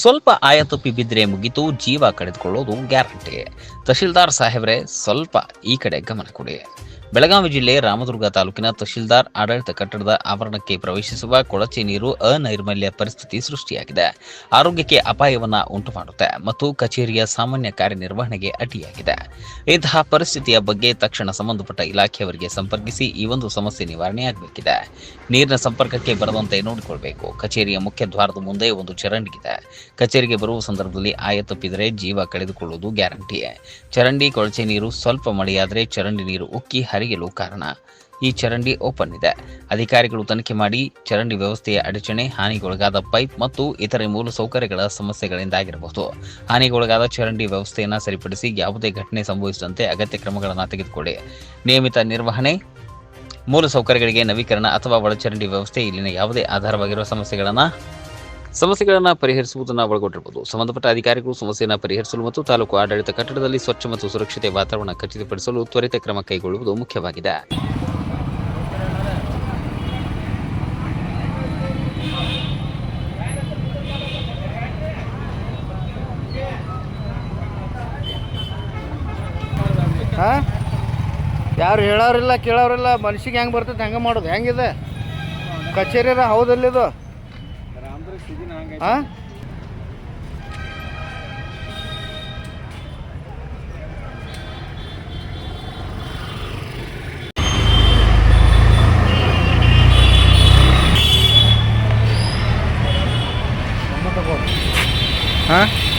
ಸ್ವಲ್ಪ ಆಯತಪ್ಪಿ ಬಿದ್ದರೆ ಮುಗಿತು ಜೀವ ಕಳೆದುಕೊಳ್ಳೋದು ಗ್ಯಾರಂಟಿ. ತಹಶೀಲ್ದಾರ್ ಸಾಹೇಬ್ರೆ ಸ್ವಲ್ಪ ಈ ಕಡೆ ಗಮನ ಕೊಡಿ. ಬೆಳಗಾವಿ ಜಿಲ್ಲೆ ರಾಮದುರ್ಗ ತಾಲೂಕಿನ ತಹಶೀಲ್ದಾರ್ ಆಡಳಿತ ಕಟ್ಟಡದ ಆವರಣಕ್ಕೆ ಪ್ರವೇಶಿಸುವ ಕೊಳಚೆ ನೀರು ಅನೈರ್ಮಲ್ಯ ಪರಿಸ್ಥಿತಿ ಸೃಷ್ಟಿಯಾಗಿದೆ. ಆರೋಗ್ಯಕ್ಕೆ ಅಪಾಯವನ್ನು ಉಂಟು ಮಾಡುತ್ತೆ ಮತ್ತು ಕಚೇರಿಯ ಸಾಮಾನ್ಯ ಕಾರ್ಯನಿರ್ವಹಣೆಗೆ ಅಡ್ಡಿಯಾಗಿದೆ. ಇಂತಹ ಪರಿಸ್ಥಿತಿಯ ಬಗ್ಗೆ ತಕ್ಷಣ ಸಂಬಂಧಪಟ್ಟ ಇಲಾಖೆಯವರಿಗೆ ಸಂಪರ್ಕಿಸಿ ಈ ಒಂದು ಸಮಸ್ಯೆ ನಿವಾರಣೆಯಾಗಬೇಕಿದೆ ನೀರಿನ ಸಂಪರ್ಕಕ್ಕೆ ಬರದಂತೆ ನೋಡಿಕೊಳ್ಬೇಕು. ಕಚೇರಿಯ ಮುಖ್ಯ ದ್ವಾರದ ಮುಂದೆ ಒಂದು ಚರಂಡಿ ಇದೆ ಕಚೇರಿಗೆ ಬರುವ ಸಂದರ್ಭದಲ್ಲಿ ಆಯ ತಪ್ಪಿದರೆ ಜೀವ ಕಳೆದುಕೊಳ್ಳುವುದು ಗ್ಯಾರಂಟಿ. ಚರಂಡಿ ಕೊಳಚೆ ನೀರು ಸ್ವಲ್ಪ ಮಳೆಯಾದರೆ ಚರಂಡಿ ನೀರು ಉಕ್ಕಿ ಹರಿಯಲು ಕಾರಣ. ಈ ಚರಂಡಿ ಓಪನ್ ಇದೆ. ಅಧಿಕಾರಿಗಳು ತನಿಖೆ ಮಾಡಿ ಚರಂಡಿ ವ್ಯವಸ್ಥೆಯ ಅಡಚಣೆ, ಹಾನಿಗೊಳಗಾದ ಪೈಪ್ ಮತ್ತು ಇತರೆ ಮೂಲಸೌಕರ್ಯಗಳ ಸಮಸ್ಯೆಗಳಿಂದಾಗಿರಬಹುದು. ಹಾನಿಗೊಳಗಾದ ಚರಂಡಿ ವ್ಯವಸ್ಥೆಯನ್ನು ಸರಿಪಡಿಸಿ ಯಾವುದೇ ಘಟನೆ ಸಂಭವಿಸದಂತೆ ಅಗತ್ಯ ಕ್ರಮಗಳನ್ನು ತೆಗೆದುಕೊಳ್ಳಿ ನಿಯಮಿತ ನಿರ್ವಹಣೆ ಮೂಲಸೌಕರ್ಯಗಳಿಗೆ ನವೀಕರಣ ಅಥವಾ ಒಳಚರಂಡಿ ವ್ಯವಸ್ಥೆ ಇಲ್ಲಿನ ಯಾವುದೇ ಆಧಾರವಾಗಿರುವ ಸಮಸ್ಯೆಗಳನ್ನು ಸಮಸ್ಯೆಗಳನ್ನು ಪರಿಹರಿಸುವುದನ್ನು ಒಳಗೊಂಡಿರಬಹುದು ಸಂಬಂಧಪಟ್ಟ ಅಧಿಕಾರಿಗಳು ಸಮಸ್ಯೆಯನ್ನು ಪರಿಹರಿಸಲು ಮತ್ತು ತಾಲೂಕು ಆಡಳಿತ ಕಟ್ಟಡದಲ್ಲಿ ಸ್ವಚ್ಛ ಮತ್ತು ಸುರಕ್ಷತೆ ವಾತಾವರಣ ಖಚಿತಪಡಿಸಲು ತ್ವರಿತ ಕ್ರಮ ಕೈಗೊಳ್ಳುವುದು ಮುಖ್ಯವಾಗಿದೆ. ಹಾಂ? ಯಾರು ಹೇಳೋರಿಲ್ಲ ಕೇಳೋರಿಲ್ಲ ಮನ್ಷಿಗೆ ಹೆಂಗೆ ಬರ್ತೈತೆ, ಹೆಂಗೆ ಮಾಡೋದು, ಹೆಂಗಿದೆ? ಕಚೇರಿರ ಹೌದಲ್ಲಿದು? ఆ Huh?